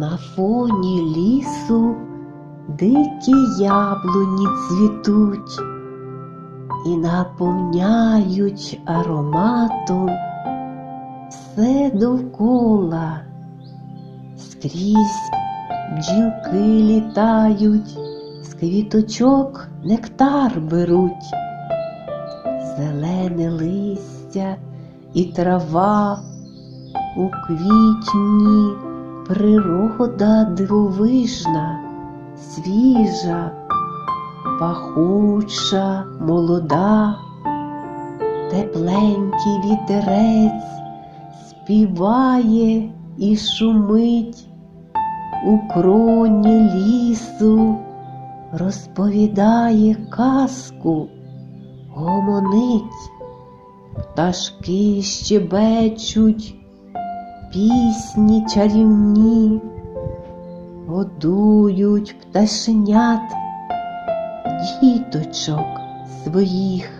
На фоні лісу дикі яблуні цвітуть і наповняють ароматом все довкола. Скрізь бджілки літають, з квіточок нектар беруть, зелене листя і трава у квітні природа дивовижна, свіжа, пахуча, молода, тепленький вітерець співає і шумить. У кроні лісу, розповідає казку, гомонить, пташки щебечуть, пісні чарівні, годують пташенят, діточок своїх.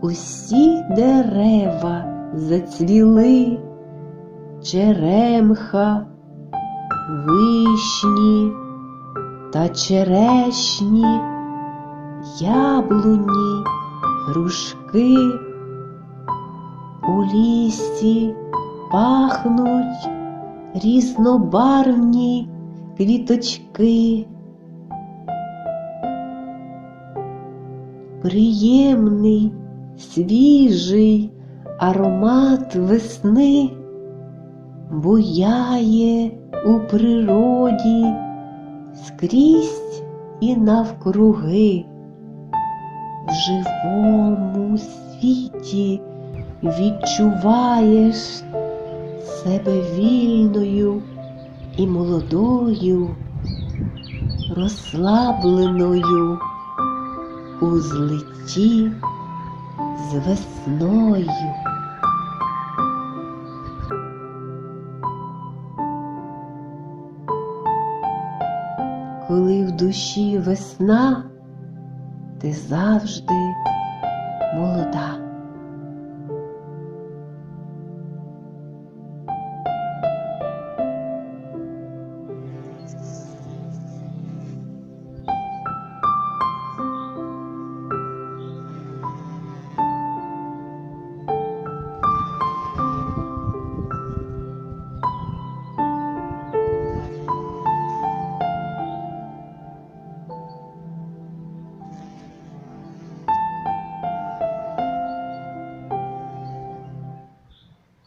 Усі дерева зацвіли, черемха, вишні та черешні, яблуні, грушки. У лісі пахнуть різнобарвні квіточки. Приємний, свіжий аромат весни буяє у природі скрізь і навкруги. В живому світі відчуваєш себе вільною і молодою, розслабленою у злитті з весною. Коли в душі весна, ти завжди молода.